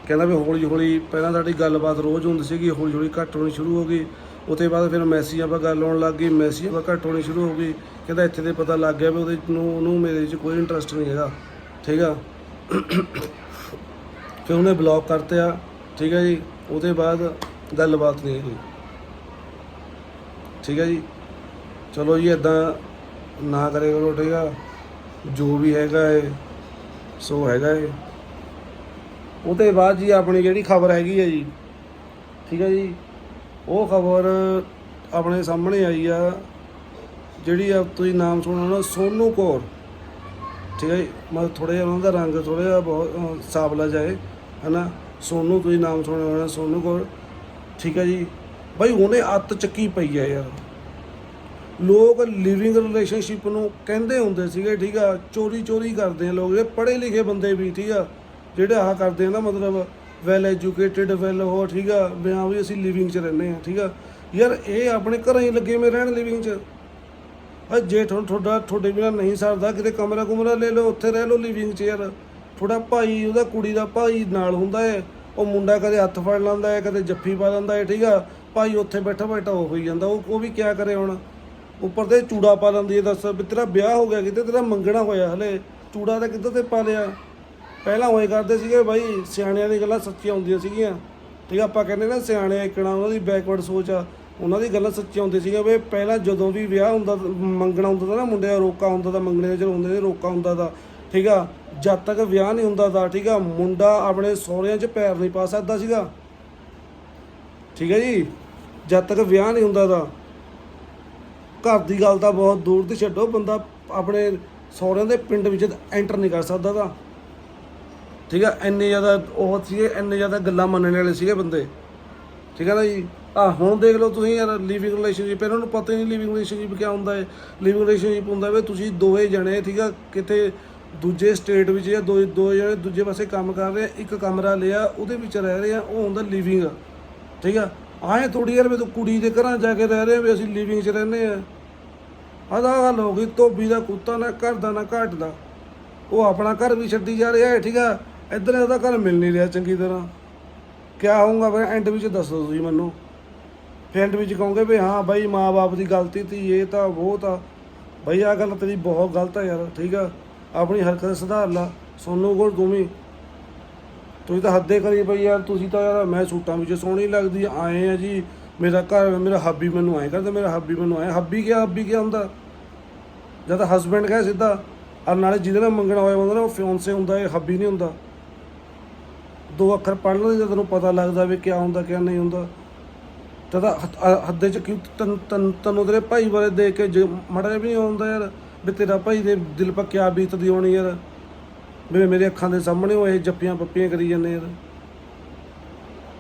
S1: ਕਹਿੰਦਾ ਵੀ ਹੌਲੀ ਹੌਲੀ ਪਹਿਲਾਂ ਸਾਡੀ ਗੱਲਬਾਤ ਰੋਜ਼ ਹੁੰਦੀ ਸੀਗੀ, ਹੌਲੀ ਹੌਲੀ ਘੱਟ ਹੋਣੀ ਸ਼ੁਰੂ ਹੋ ਗਈ ਉਹਦੇ ਬਾਅਦ ਫਿਰ ਮੈਸੇਜ ਆਪਾਂ ਗੱਲ ਆਉਣ ਲੱਗ ਗਈ ਮੈਸੇਜ ਆਪਾਂ ਘੱਟ ਹੋਣੀ ਸ਼ੁਰੂ ਹੋ ਗਈ, ਕਹਿੰਦਾ ਇੱਥੇ ਤੇ ਪਤਾ ਲੱਗ ਗਿਆ ਵੀ ਉਹਦੇ ਨੂੰ ਉਹਨੂੰ ਮੇਰੇ 'ਚ ਕੋਈ ਇੰਟਰਸਟ ਨਹੀਂ ਹੈਗਾ, ਠੀਕ ਆ। ਫਿਰ ਉਹਨੇ ਬਲੌਕ ਕਰਤੇ ਆ, ਠੀਕ ਹੈ ਜੀ, ਉਹਦੇ ਬਾਅਦ ਗੱਲਬਾਤ ਨਹੀਂ ਹੋਈ। ਠੀਕ ਹੈ ਜੀ, ਚਲੋ ਜੀ ਇਦਾਂ ਨਾ ਕਰੇ ਕਰੋ, ਠੀਕ ਆ। ਜੋ ਵੀ ਹੈਗਾ ਏ, ਸੋ ਹੈਗਾ ਏ। ਉਹਦੇ ਬਾਅਦ ਜੀ, ਆਪਣੀ ਜਿਹੜੀ ਖਬਰ ਹੈਗੀ ਹੈ ਜੀ, ਠੀਕ ਹੈ ਜੀ, ਉਹ ਖਬਰ ਆਪਣੇ ਸਾਹਮਣੇ ਆਈ ਆ, ਜਿਹੜੀ ਆ ਤੁਸੀਂ ਨਾਮ ਸੁਣਨਾ ਹੋਣਾ ਸੋਨੂ ਕੌਰ। ਠੀਕ ਹੈ ਜੀ? ਮਤਲਬ ਥੋੜਾ ਜਿਹਾ ਉਹਨਾਂ ਦਾ ਰੰਗ ਥੋੜਾ ਜਿਹਾ ਬਹੁਤ ਅਹ, ਸਾਵਲਾ ਜਾਏ ਹਨਾ? ਸੋਨੂ ਤੁਸੀਂ ਨਾਮ ਸੁਣਿਆ ਹੋਣਾ ਸੋਨੂ ਕੌਰ ਠੀਕ ਹੈ ਜੀ? ਬਾਈ ਉਹਨੇ ਅੱਤ ਚੱਕੀ ਪਈ ਹੈ ਯਾਰ। ਲੋਕ ਲਿਵਿੰਗ ਰਿਲੇਸ਼ਨਸ਼ਿਪ ਨੂੰ ਕਹਿੰਦੇ ਹੁੰਦੇ ਸੀਗੇ ਠੀਕ ਆ? ਚੋਰੀ ਚੋਰੀ ਕਰਦੇ ਆ ਲੋਕ ਇਹ ਪੜ੍ਹੇ ਲਿਖੇ ਬੰਦੇ ਵੀ ਠੀਕ ਆ? ਜਿਹੜੇ ਆਹ ਕਰਦੇ ਆ ਨਾ ਮਤਲਬ ਵੈਲ ਐਜੂਕੇਟਿਡ ਵੈਲ ਉਹ ਠੀਕ ਆ? ਵੀ ਹਾਂ ਵੀ ਅਸੀਂ ਲਿਵਿੰਗ 'ਚ ਰਹਿੰਦੇ ਆ ਠੀਕ ਆ? ਯਾਰ ਇਹ ਆਪਣੇ ਘਰਾਂ ਹੀ ਲੱਗੇ ਮੇ ਰਹਿਣ ਲਿਵਿੰਗ 'ਚ। ਜੇ ਤੁਹਾਨੂੰ ਤੁਹਾਡਾ ਤੁਹਾਡੇ ਬਿਨਾਂ ਨਹੀਂ ਸਰਦਾ, ਕਿਤੇ ਕਮਰਾ ਕੁਮਰਾ ਲੈ ਲਓ, ਉੱਥੇ ਰਹਿ ਲਓ ਲਿਵਿੰਗ 'ਚ ਯਾਰ ਥੋੜਾ ਭਾਈ, ਉਹਦਾ ਕੁੜੀ ਦਾ ਭਾਈ ਨਾਲ ਹੁੰਦਾ ਹੈ ਉਹ ਮੁੰਡਾ ਕਦੇ ਹੱਥ ਫੜ ਲੈਂਦਾ ਹੈ ਕਦੇ ਜੱਫੀ ਪਾ ਦਿੰਦਾ ਹੈ ਠੀਕ ਆ? ਭਾਈ ਉੱਥੇ ਬੈਠਾ ਬੈਠਾ ਉਹ ਹੋਈ ਜਾਂਦਾ। ਉਹ ਉਹ ਵੀ ਕਿਆ ਕਰੇ ਹੁਣ? ਉੱਪਰ ਤੇ ਚੂੜਾ ਪਾ ਲੈਂਦੀ ਹੈ ਦੱਸ ਵੀ ਤੇਰਾ ਵਿਆਹ ਹੋ ਗਿਆ ਕਿਤੇ, ਤੇਰਾ ਮੰਗਣਾ ਹੋਇਆ ਹਲੇ। ਚੂੜਾ ਤਾਂ ਕਿੱਧਰ ਤੇ ਪਾ ਲਿਆ? ਪਹਿਲਾਂ ਹੋਏ ਕਰਦੇ ਸੀਗੇ ਬਾਈ, ਸਿਆਣਿਆਂ ਦੀ ਗੱਲਾਂ ਸੱਚੀਆਂ ਹੁੰਦੀਆਂ ਸੀਗੀਆਂ। ਠੀਕ ਆ, ਆਪਾਂ ਕਹਿੰਦੇ ਨਾ ਸਿਆਣੇ ਇਕਣਾ ਉਹਨਾਂ ਦੀ ਬੈਕਵਰਡ ਸੋਚ ਆ। ਉਹਨਾਂ ਦੀ ਗੱਲਾਂ ਸੱਚੀਆਂ ਹੁੰਦੀਆਂ ਸੀਗੀਆਂ ਵੀ ਪਹਿਲਾਂ ਜਦੋਂ ਵੀ ਵਿਆਹ ਹੁੰਦਾ ਮੰਗਣਾ ਹੁੰਦਾ ਤਾਂ ਨਾ ਮੁੰਡੇ ਦਾ, ਰੋਕਾ ਹੁੰਦਾ ਤਾਂ ਮੰਗਣੇ ਦੇ ਚਲੋ ਹੁੰਦੇ ਨੇ, ਰੋਕਾ ਹੁੰਦਾ ਤਾਂ, ਠੀਕ ਆ? ਜਦ ਤੱਕ ਵਿਆਹ ਨਹੀਂ ਹੁੰਦਾ ਤਾਂ, ਠੀਕ ਆ, ਮੁੰਡਾ ਆਪਣੇ ਸਹੁਰਿਆਂ 'ਚ ਪੈਰ ਨਹੀਂ ਪਾ ਸਕਦਾ ਸੀਗਾ। ਠੀਕ ਹੈ ਜੀ? ਜਦ ਤੱਕ ਵਿਆਹ ਨਹੀਂ ਹੁੰਦਾ ਤਾਂ। ਘਰ ਦੀ ਗੱਲ ਤਾਂ ਬਹੁਤ ਦੂਰ ਦੀ ਛੱਡੋ, ਬੰਦਾ ਆਪਣੇ ਸਹੁਰਿਆਂ ਦੇ ਪਿੰਡ ਵਿੱਚ ਐਂਟਰ ਨਹੀਂ ਕਰ ਸਕਦਾ ਤਾਂ। ਠੀਕ ਆ? ਇੰਨੇ ਜ਼ਿਆਦਾ ਉਹ ਸੀਗੇ, ਇੰਨੇ ਜ਼ਿਆਦਾ ਗੱਲਾਂ ਮੰਨਣ ਵਾਲੇ ਸੀਗੇ ਬੰਦੇ। ਠੀਕ ਹੈ ਨਾ ਜੀ? ਆ ਹੁਣ ਦੇਖ ਲਓ ਤੁਸੀਂ ਯਾਰ ਲਿਵਿੰਗ ਰਿਲੇਸ਼ਨਸ਼ਿਪ ਇਹਨਾਂ ਨੂੰ ਪਤਾ ਹੀ ਨਹੀਂ ਲਿਵਿੰਗ ਰਿਲੇਸ਼ਨਸ਼ਿਪ ਕੀ ਹੁੰਦਾ ਹੈ। ਲਿਵਿੰਗ ਰਿਲੇਸ਼ਨਸ਼ਿਪ ਹੁੰਦਾ ਵੀ, ਤੁਸੀਂ ਦੋਵੇਂ ਜਣੇ, ਠੀਕ ਆ, ਕਿਤੇ ਦੂਜੇ ਸਟੇਟ ਵਿੱਚ ਜਾਂ ਦੋ ਦੋ ਜਣੇ ਦੂਜੇ ਪਾਸੇ ਕੰਮ ਕਰ ਰਹੇ ਇੱਕ ਕਮਰਾ ਲਿਆ, ਉਹਦੇ ਵਿੱਚ ਰਹਿ ਰਹੇ ਆ, ਉਹ ਹੁੰਦਾ ਲਿਵਿੰਗ ਠੀਕ ਆ? ਆਏ ਥੋੜੀ ਯਾਰ ਵੀ ਤੂੰ ਕੁੜੀ ਦੇ ਘਰਾਂ ਜਾ ਕੇ ਰਹਿ ਰਹੇ ਵੀ ਅਸੀਂ ਲਿਵਿੰਗ 'ਚ ਰਹਿੰਦੇ ਆ। ਆਦਾ ਗੱਲ ਹੋ ਗਈ, ਧੋਬੀ ਦਾ ਕੁੱਤਾ ਨਾ, ਘਰ ਦਾ ਨਾ ਘਾਟ ਦਾ। ਉਹ ਆਪਣਾ ਘਰ ਵੀ ਛੱਡੀ ਜਾ ਰਿਹਾ ਹੈ, ਠੀਕ ਆ? ਇੱਧਰ ਉਹਦਾ ਘਰ ਮਿਲ ਨਹੀਂ ਰਿਹਾ ਚੰਗੀ ਤਰ੍ਹਾਂ। ਕਿਆ ਹੋਊਗਾ ਫਿਰ? ਐਂਡ ਵਿੱਚ ਦੱਸੋ ਤੁਸੀਂ ਮੈਨੂੰ। ਫਿਰ ਐਂਡ ਵਿੱਚ ਕਹੋਗੇ ਵੀ ਹਾਂ ਬਾਈ ਮਾਂ-ਬਾਪ ਦੀ ਗਲਤੀ ਤੀ, ਇਹ ਤਾਂ, ਉਹ ਤਾਂ। ਬਈ ਆ ਗੱਲ ਤੇਰੀ ਬਹੁਤ ਗਲਤ ਆ ਯਾਰ, ਠੀਕ ਆ? ਆਪਣੀ ਹਰਕਤ ਸੁਧਾਰ ਲਾ, ਸੋਨੂ ਕੋਲ ਤੂੰ ਵੀ। ਤੁਸੀਂ ਤਾਂ ਹੱਦੇ ਕਰੀ ਬਈ ਯਾਰ, ਤੁਸੀਂ ਤਾਂ ਯਾਰ ਮੈਂ ਸੂਟਾਂ ਵਿੱਚ ਸੋਹਣੀ ਲੱਗਦੀ, ਆਏ ਆ ਜੀ। ਮੇਰਾ ਘਰ, ਮੇਰਾ ਹੱਬੀ ਮੈਨੂੰ ਆਏ ਕਰਦਾ, ਮੇਰਾ ਹੱਬੀ ਮੈਨੂੰ ਆਏ ਹੱਬੀ ਕਿਆ ਹੱਬੀ ਕਿਆ ਹੁੰਦਾ? ਜਦ ਤਾਂ ਹਸਬੈਂਡ ਕਹੇ ਸਿੱਧਾ ਔਰ ਨਾਲੇ ਜਿਹਦੇ ਨਾਲ ਮੰਗਣਾ ਹੋਇਆ ਬੰਦਾ ਨਾ ਉਹ ਫਿਓਂਸੇ ਹੁੰਦਾ, ਇਹ ਹੱਬੀ ਨਹੀਂ ਹੁੰਦਾ। ਦੋ ਅੱਖਰ ਪੜ੍ਹ ਲੈਂਦੇ ਜਦੋਂ ਤੈਨੂੰ ਪਤਾ ਲੱਗਦਾ ਵੀ ਕਿਆ ਹੁੰਦਾ, ਕਿਆ ਨਹੀਂ ਹੁੰਦਾ। ਤਦ ਹੱਦੇ ਚ ਕਿਉਂ ਤਨ ਤਨ ਤੈਨੂੰ ਤੇਰੇ ਭਾਈ ਬਾਰੇ ਦੇਖ ਕੇ ਜ- ਵੀ ਨਹੀਂ ਆਉਂਦਾ ਯਾਰ, ਵੀ ਤੇਰਾ ਭਾਈ ਦੇ ਦਿਲ ਪਾ ਕਿਆ ਬੀਤਦੀ ਹੋਣੀ ਯਾਰ। ਵੀ ਮੇਰੇ ਅੱਖਾਂ ਦੇ ਸਾਹਮਣੇ ਉਹ ਇਹ ਜੱਪੀਆਂ ਪੱਪੀਆਂ ਕਰੀ ਜਾਂਦੇ ਯਾਰ।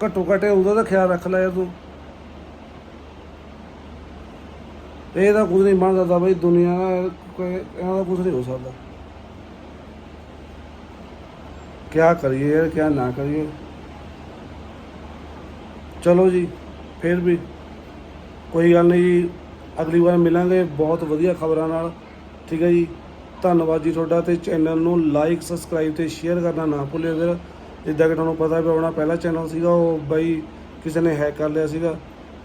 S1: ਘੱਟੋ ਘੱਟ ਉਹਦਾ ਤਾਂ ਖਿਆਲ ਰੱਖ ਲੈ ਯਾਰ ਤੂੰ। ਇਹ ਤਾਂ ਕੁਝ ਨਹੀਂ ਬਣ ਸਕਦਾ ਬਈ ਦੁਨੀਆ ਦਾ ਦਾ ਕੁਝ ਨਹੀਂ ਹੋ ਸਕਦਾ। ਕਿਆ ਕਰੀਏ ਯਾਰ ਕਿਆ ਨਾ ਕਰੀਏ। ਚਲੋ ਜੀ, ਫਿਰ ਵੀ ਕੋਈ ਗੱਲ ਨਹੀਂ ਜੀ, ਅਗਲੀ ਵਾਰ ਮਿਲਾਂਗੇ। ਬਹੁਤ ਵਧੀਆ ਖਬਰਾਂ ਨਾਲ। ਠੀਕ ਹੈ ਜੀ, ਧੰਨਵਾਦ ਜੀ ਤੁਹਾਡਾ ਤੇ ਚੈਨਲ ਨੂੰ ਲਾਈਕ ਸਬਸਕ੍ਰਾਈਬ ਤੇ ਸ਼ੇਅਰ ਕਰਨਾ ਨਾ ਭੁੱਲਿਓ ਵੀਰ ਜਿੱਦਾਂ ਕਿ ਤੁਹਾਨੂੰ ਪਤਾ ਵੀ ਆਪਣਾ ਪਹਿਲਾ ਚੈਨਲ ਸੀਗਾ, ਉਹ ਬਾਈ ਕਿਸੇ ਨੇ ਹੈਕ ਕਰ ਲਿਆ ਸੀਗਾ।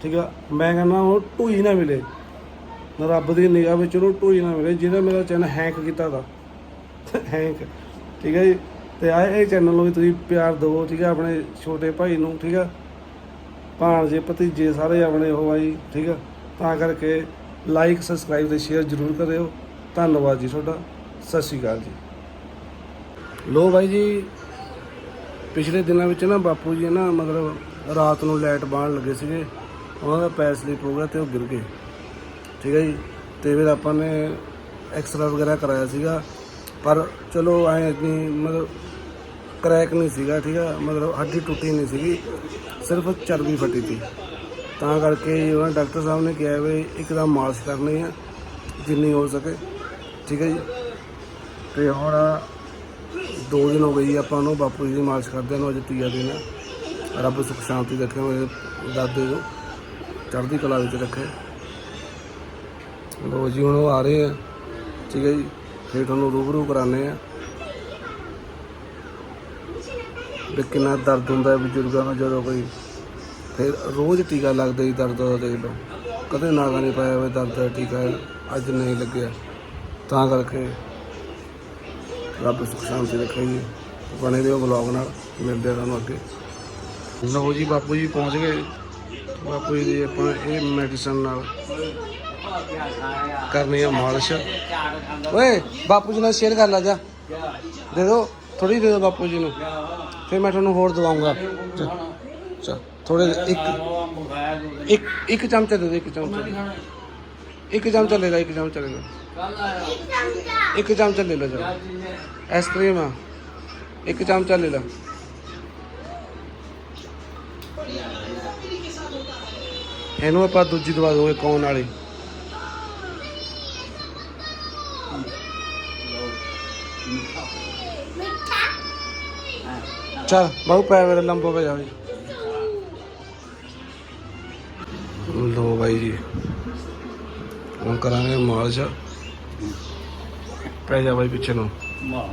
S1: ਠੀਕ ਆ, ਮੈਂ ਕਹਿੰਦਾ ਉਹ ਢੂਈ ਨਾ ਮਿਲੇ। ਨਾ ਰੱਬ ਦੀ ਨਿਗਾਹ ਵਿੱਚ ਉਹਨੂੰ ਢੂਈ ਨਾ ਮਿਲੇ, ਜਿਹਨੇ ਮੇਰਾ ਚੈਨਲ ਹੈਕ ਕੀਤਾ ਤਾ। ਹੈਕ ਠੀਕ ਹੈ ਜੀ ਤੇ ਆ ਇਹ ਚੈਨਲ ਨੂੰ ਵੀ ਤੁਸੀਂ ਪਿਆਰ ਦਿਓ, ਠੀਕ ਹੈ ਆਪਣੇ ਛੋਟੇ ਭਾਈ ਨੂੰ, ਠੀਕ ਆ। ਭਾਣਜੇ, ਭਤੀਜੇ ਸਾਰੇ ਆਪਣੇ ਉਹ ਆ ਜੀ, ਠੀਕ ਆ। ਤਾਂ ਕਰਕੇ ਲਾਈਕ ਸਬਸਕ੍ਰਾਈਬ ਤੇ ਸ਼ੇਅਰ ਜ਼ਰੂਰ ਕਰਿਓ। ਧੰਨਵਾਦ ਜੀ ਤੁਹਾਡਾ। ਸਤਿ ਸ਼੍ਰੀ ਅਕਾਲ ਜੀ। ਲੋ ਬਾਈ ਜੀ, ਪਿਛਲੇ ਦਿਨਾਂ ਵਿੱਚ ਨਾ ਬਾਪੂ ਜੀ ਨਾ ਮਤਲਬ ਰਾਤ ਨੂੰ ਲਾਈਟ ਬਾਣ ਲੱਗੇ ਸੀਗੇ। ਉਹਨਾਂ ਦਾ ਪੈਰ ਸਲੀਪ ਹੋ ਗਿਆ ਤੇ ਉਹ ਗਿਰ ਗਏ। ਠੀਕ ਹੈ ਜੀ। ਤੇ ਫਿਰ ਆਪਾਂ ਨੇ ਐਕਸਰਾ ਵਗੈਰਾ ਕਰਾਇਆ ਸੀਗਾ। ਪਰ ਚਲੋ ਐ ਨਹੀਂ ਮਤਲਬ ਕਰੈਕ ਨਹੀਂ ਸੀਗਾ, ਠੀਕ ਆ? ਮਤਲਬ ਹੱਡੀ ਟੁੱਟੀ ਨਹੀਂ ਸੀਗੀ, ਸਿਰਫ ਚਰਬੀ ਫਟੀ ਸੀ। ਤਾਂ ਕਰਕੇ ਉਹਨਾਂ ਡਾਕਟਰ ਸਾਹਿਬ ਨੇ ਕਿਹਾ ਵੀ ਇੱਕਦਮ ਮਾਲਿਸ਼ ਕਰਨੀ ਆ, ਜਿੰਨੀ ਹੋ ਸਕੇ, ਠੀਕ ਹੈ ਜੀ? ਤੇ ਹੁਣ ਦੋ ਦਿਨ ਹੋ ਗਈ ਆਪਾਂ ਨੂੰ, ਬਾਪੂ ਜੀ ਦੀ ਮਾਲਿਸ਼ ਕਰਦੇ ਨੂੰ ਅੱਜ ਤੀਆ ਦਿਨ ਆ। ਰੱਬ ਸੁਖ, ਸ਼ਾਂਤੀ ਰੱਖੇ ਮੇਰੇ ਦਾਦੇ ਨੂੰ, ਚੜ੍ਹਦੀ ਕਲਾ ਵਿੱਚ ਰੱਖੇ। ਲੋ ਜੀ, ਹੁਣ ਉਹ ਆ ਰਹੇ ਆ, ਠੀਕ ਹੈ ਜੀ? ਫਿਰ ਤੁਹਾਨੂੰ ਰੂਬਰੂ ਕਰਾਣੇ ਆ ਵੀ ਕਿੰਨਾ ਦਰਦ ਹੁੰਦਾ ਹੈ ਬਜ਼ੁਰਗਾਂ ਨੂੰ ਜਦੋਂ ਕੋਈ ਫਿਰ ਰੋਜ਼ ਟੀਕਾ ਲੱਗਦਾ ਹੀ ਦਰਦ ਦਾ ਦੇਖ ਲਓ। ਕਦੇ ਨਾਗਾ ਨਹੀਂ ਪਾਇਆ ਹੋਇਆ ਦਰਦ ਦਾ ਟੀਕਾ, ਅੱਜ ਨਹੀਂ ਲੱਗਿਆ। ਤਾਂ ਕਰਕੇ ਰੱਬ ਸੁਖ ਸ਼ਾਂਤੀ ਰੱਖੇ ਜੀ। ਬਣੇ ਰਹੋ ਬਲੌਗ ਨਾਲ, ਮਿਲਦੇ ਆ ਤੁਹਾਨੂੰ ਅੱਗੇ। ਲਓ ਜੀ, ਬਾਪੂ ਜੀ ਪਹੁੰਚ ਗਏ। ਬਾਪੂ ਜੀ ਦੀ ਆਪਾਂ ਇਹ ਮੈਡੀਸਨ ਨਾਲ ਕਰਨੀ ਆ ਮਾਲਿਸ਼। ਓਏ, ਬਾਪੂ ਜੀ ਨਾਲ ਸ਼ੇਅਰ ਕਰ ਲਾ ਜਾ। ਦੇ ਦੋ ਥੋੜੀ ਦੇ ਦੋ ਬਾਪੂ ਜੀ ਨੂੰ। ਫਿਰ ਮੈਂ ਤੁਹਾਨੂੰ ਹੋਰ ਦਵਾਉਂਗਾ। ਚਾ ਥੋੜੇ ਇੱਕ ਇੱਕ ਇੱਕ ਚਮਚਾ ਦੇ ਦੇ, ਇੱਕ ਚਮਚਾ ਇੱਕ ਚਮਚਾ ਲੈ ਲੈ, ਇੱਕ ਚਮਚਾ ਲੈ ਲੈ। ਇੱਕ ਚਮਚਾ ਲੈ ਲਓ ਜਾ ਆਈਸਕ੍ਰੀਮ ਆ। ਇੱਕ ਚਮਚਾ ਲੈ ਲੈ। ਇਹਨੂੰ ਆਪਾਂ ਦੂਜੀ ਦਵਾ ਦੋਗੇ ਕੌਣ ਵਾਲੀ? ਚਲ ਬਾਹੂ ਪੈ ਮੇਰੇ ਲੰਬੋ ਪੈ ਜਾਵੇ ਲੋ ਜੀ, ਹੁਣ ਕਰਾਂਗੇ ਮਾਲਸ਼ ਪੈ ਜਾ ਬਾਈ ਪਿੱਛੇ ਨੂੰ।
S2: ਵਾਹ